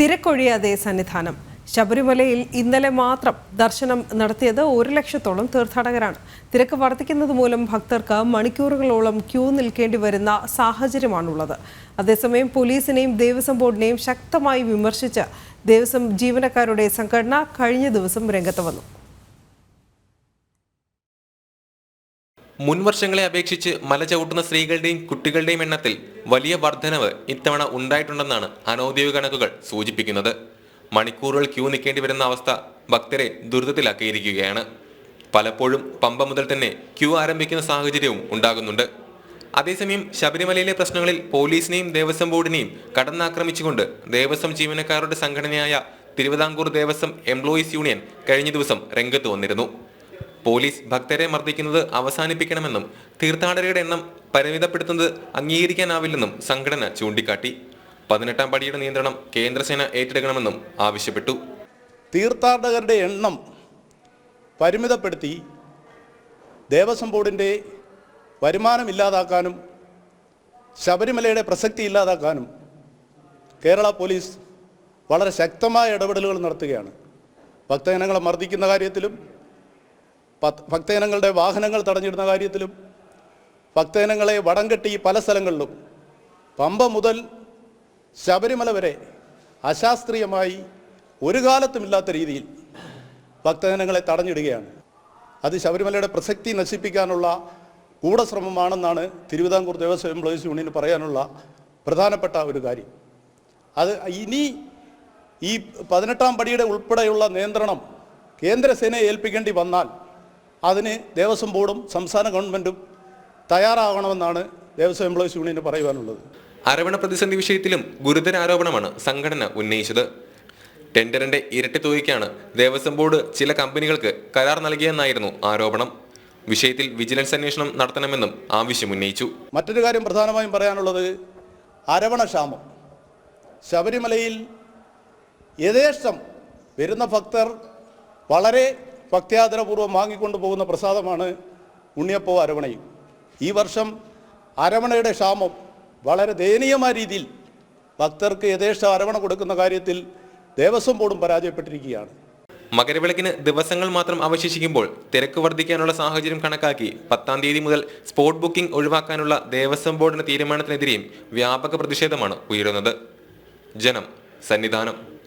തിരക്കൊഴിയാതെ സന്നിധാനം. ശബരിമലയിൽ ഇന്നലെ മാത്രം ദർശനം നടത്തിയത് ഒരു ലക്ഷത്തോളം തീർത്ഥാടകരാണ്. തിരക്ക് വർദ്ധിക്കുന്നത് മൂലം ഭക്തർക്ക് മണിക്കൂറുകളോളം ക്യൂ നിൽക്കേണ്ടി വരുന്ന സാഹചര്യമാണുള്ളത്. അതേസമയം പോലീസിനെയും ദേവസ്വം ബോർഡിനെയും ശക്തമായി വിമർശിച്ച് ദേവസ്വം ജീവനക്കാരുടെ സംഘടന കഴിഞ്ഞ ദിവസം രംഗത്ത് വന്നു. മുൻ വർഷങ്ങളെ അപേക്ഷിച്ച് മല ചവിട്ടുന്ന സ്ത്രീകളുടെയും കുട്ടികളുടെയും എണ്ണത്തിൽ വലിയ വർധനവ് ഇത്തവണ ഉണ്ടായിട്ടുണ്ടെന്നാണ് അനൌദ്യോഗിക കണക്കുകൾ സൂചിപ്പിക്കുന്നത്. മണിക്കൂറുകൾ ക്യൂ നിൽക്കേണ്ടി വരുന്ന അവസ്ഥ ഭക്തരെ ദുരിതത്തിലാക്കിയിരിക്കുകയാണ്. പലപ്പോഴും പമ്പ മുതൽ തന്നെ ക്യൂ ആരംഭിക്കുന്ന സാഹചര്യവും ഉണ്ടാകുന്നുണ്ട്. അതേസമയം ശബരിമലയിലെ പ്രശ്നങ്ങളിൽ പോലീസിനെയും ദേവസ്വം ബോർഡിനെയും കടന്നാക്രമിച്ചുകൊണ്ട് ദേവസ്വം ജീവനക്കാരുടെ സംഘടനയായ തിരുവിതാംകൂർ ദേവസ്വം എംപ്ലോയീസ് യൂണിയൻ കഴിഞ്ഞ ദിവസം രംഗത്ത് വന്നിരുന്നു. പോലീസ് ഭക്തരെ മർദ്ദിക്കുന്നത് അവസാനിപ്പിക്കണമെന്നും തീർത്ഥാടകരുടെ എണ്ണം പരിമിതപ്പെടുത്തുന്നത് അംഗീകരിക്കാനാവില്ലെന്നും സംഘടന ചൂണ്ടിക്കാട്ടി. പതിനെട്ടാം പടിയുടെ നിയന്ത്രണം കേന്ദ്രസേന ഏറ്റെടുക്കണമെന്നും ആവശ്യപ്പെട്ടു. തീർത്ഥാടകരുടെ എണ്ണം പരിമിതപ്പെടുത്തി ദേവസ്വം ബോർഡിന്റെ വരുമാനം ഇല്ലാതാക്കാനും ശബരിമലയുടെ പ്രസക്തി ഇല്ലാതാക്കാനും കേരള പോലീസ് വളരെ ശക്തമായ ഇടപെടലുകൾ നടത്തുകയാണ്. ഭക്തജനങ്ങളെ മർദ്ദിക്കുന്ന കാര്യത്തിലും ഭക്തജനങ്ങളുടെ വാഹനങ്ങൾ തടഞ്ഞിടുന്ന കാര്യത്തിലും ഭക്തജനങ്ങളെ വടം കെട്ടി പല സ്ഥലങ്ങളിലും പമ്പ മുതൽ ശബരിമല വരെ അശാസ്ത്രീയമായി ഒരു കാലത്തുമില്ലാത്ത രീതിയിൽ ഭക്തജനങ്ങളെ തടഞ്ഞിടുകയാണ്. അത് ശബരിമലയുടെ പ്രസക്തി നശിപ്പിക്കാനുള്ള ഗൂഢശ്രമമാണെന്നാണ് തിരുവിതാംകൂർ ദേവസ്വം എംപ്ലോയീസ് യൂണിയന് പറയാനുള്ള പ്രധാനപ്പെട്ട ഒരു കാര്യം. അത് ഇനി ഈ പതിനെട്ടാം പടിയുടെ ഉൾപ്പെടെയുള്ള നിയന്ത്രണം കേന്ദ്രസേനയെ ഏൽപ്പിക്കേണ്ടി വന്നാൽ അതിന് ദേവസ്വം ബോർഡും സംസ്ഥാന ഗവൺമെന്റും തയ്യാറാകണമെന്നാണ് ദേവസ്വം എംപ്ലോയീസ് യൂണിയന് പറയുവാനുള്ളത്. അരവണ പ്രതിസന്ധി വിഷയത്തിലും ഗുരുതര ആരോപണമാണ് സംഘടന ഉന്നയിച്ചത്. ടെൻഡറിന്റെ ഇരട്ടി തുകയ്ക്കാണ് ദേവസ്വം ബോർഡ് ചില കമ്പനികൾക്ക് കരാർ നൽകിയെന്നായിരുന്നു ആരോപണം. വിഷയത്തിൽ വിജിലൻസ് അന്വേഷണം നടത്തണമെന്നും ആവശ്യമുന്നയിച്ചു മറ്റൊരു കാര്യം പ്രധാനമായും പറയാനുള്ളത് അരവണ ക്ഷാമം. ശബരിമലയിൽ യഥേഷ്ടം വരുന്ന ഭക്തർ വളരെ ഭക്ത്യാദരപൂർവം വാങ്ങിക്കൊണ്ടു പോകുന്ന പ്രസാദമാണ് ഉണ്ണിയപ്പവും അരവണയും. ഈ വർഷം അരവണയുടെ ക്ഷാമം വളരെ ദയനീയമായ രീതിയിൽ ഭക്തർക്ക് യഥേഷ്ട അരവണ കൊടുക്കുന്ന കാര്യത്തിൽ ദേവസ്വം ബോർഡും പരാജയപ്പെട്ടിരിക്കുകയാണ്. മകരവിളക്കിന് ദിവസങ്ങൾ മാത്രം അവശേഷിക്കുമ്പോൾ തിരക്ക് വർദ്ധിക്കാനുള്ള സാഹചര്യം കണക്കാക്കി പത്താം തീയതി മുതൽ സ്പോട്ട് ബുക്കിംഗ് ഒഴിവാക്കാനുള്ള ദേവസ്വം ബോർഡിന്റെ തീരുമാനത്തിനെതിരെയും വ്യാപക പ്രതിഷേധമാണ് ഉയരുന്നത്. ജനം സന്നിധാനം.